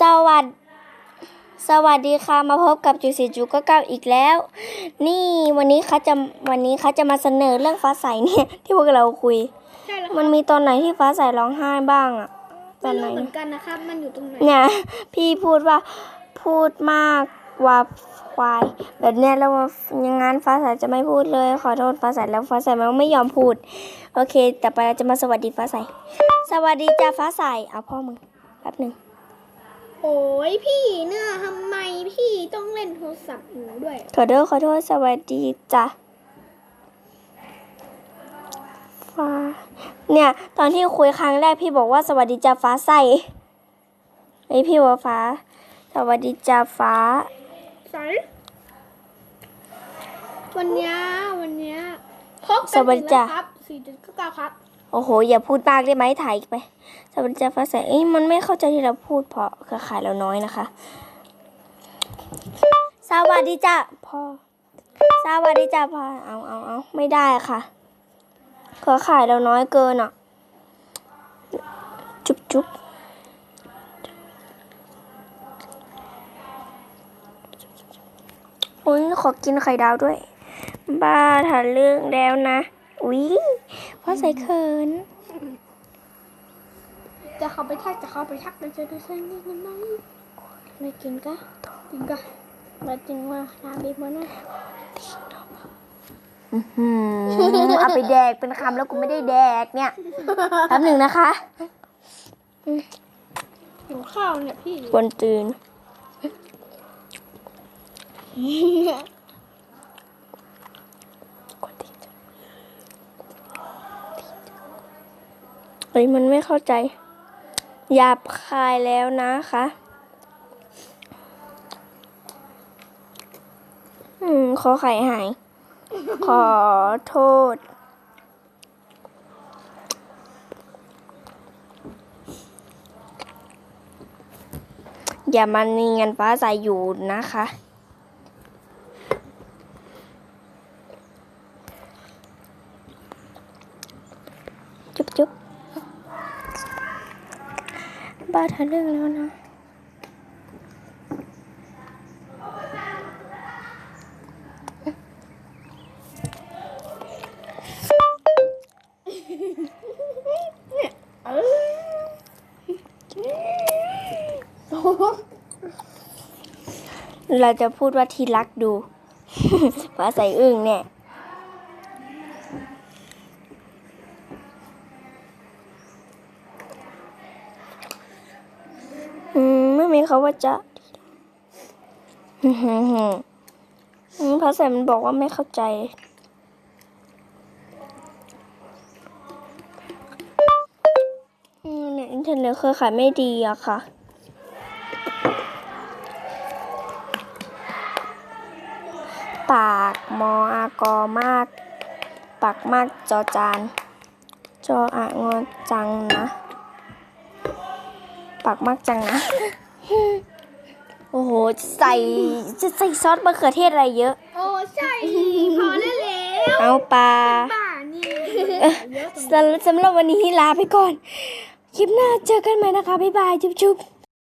สวัสดีสวัสดีค่ะมาพบกับจูสิจูก็เก้าอีกแล้ว นี่วันนี้เขาจะวันนี้เขาจะมาเสนอเรื่องฟ้าใสเนี่ย ที่พวกเราคุยใช่แล้วมันมีตอนไหนที่ฟ้าใสร้องไห้บ้างอะตอไม่นไหนรู้เหมือนกันนะครับ มันอยู่ตรงไหนเนี่ยพี่พูดว่าพูดมากว่าควาย แบบเนี้ยแล้วว่าอย่างงั้นฟ้าใสจะไม่พูดเลย ขอโทษฟ้าใสแล้วฟ้าใสมันไม่ยอมพูด โอเค แต่ไปเราจะมาสวัสดีฟ้าใส สวัสดีจ้าฟ้าใสเอาพ่อมึงแป๊บหนึ่ง โอ้ยพี่เนี่ยทำไมพี่ต้องเล่นโทรศัพท์หนูด้วย ขอโทษขอโทษสวัสดีจ้ะฟ้า เนี่ย ตอนที่คุยครั้งแรกพี่บอกว่าสวัสดีจ้าฟ้าใสไอยพี่ว่าฟ้า สวัสดีจ้าฟ้าใส่วันเนี้ยวันเนี้ยครบสวัสดีจ้ะครับสี่จุดเก้าครับ โอ้โห อย่าพูดมากได้ไหมถ่ายอีกไปสวัสดีจ้าฟ้าใสเอ้ยมันไม่เข้าใจที่เราพูดเพราะเครือข่ายเราน้อยนะคะ สวัสดีจ้าพ่อ สวัสดีจ้าพ่อ เอาเอาเอาไม่ได้ค่ะ เครือข่ายเราน้อยเกินอะ จุ๊บจุ๊บโอ้ยขอกินไข่ดาวด้วย บ้าถ่าเรื่องแล้วนะ อุ๊ย พ่อใส่เขิน จะเข้าไปทักจะเข้าไปทักมันจะดูเส้นนิดนึงไหมไม่กินก็จริงก็มาจริงว่าลาบีบมานะหืมเอาไปแดกเป็นคำแล้วกูไม่ได้แดกเนี่ยแป๊บหนึ่งนะคะหิวข้าวเนี่ยพี่บนตื่น ฮ้ยมันไม่เข้าใจหยาบคายแล้วนะคะ อืมขอไข่หาย ขอโทษ อย่ามานีเงินฟ้าใสอยู่นะคะจุ๊บจุ๊บ บ้าทะลึ่งแล้วนะ เราจะพูดว่าที่รักดูฟ้าใสอึ้งเนี่ย อื มไม่มีเขาว่าจะอืมหืมหืมอืมภาษามันบอกว่าไม่เข้าใจเนี่ยอินเทอร์เน็ตเครือข่ายไม่ดีอะค่ะปากมออากอมาก ปากมากจอจาน จออะงอจังนะ ปากมากจังนะ โอ้โห ใส่จะใส่ซอสมะเขือเทศอะไรเยอะ โอ้ใช่ พอได้แล้วเอาปลาบ้านี่เออเยอะตรงสำสำหรับวันนี้ลาไปก่อน คลิปหน้าเจอกันใหม่นะคะ บ๊ายบาย จุ๊บจุ๊บ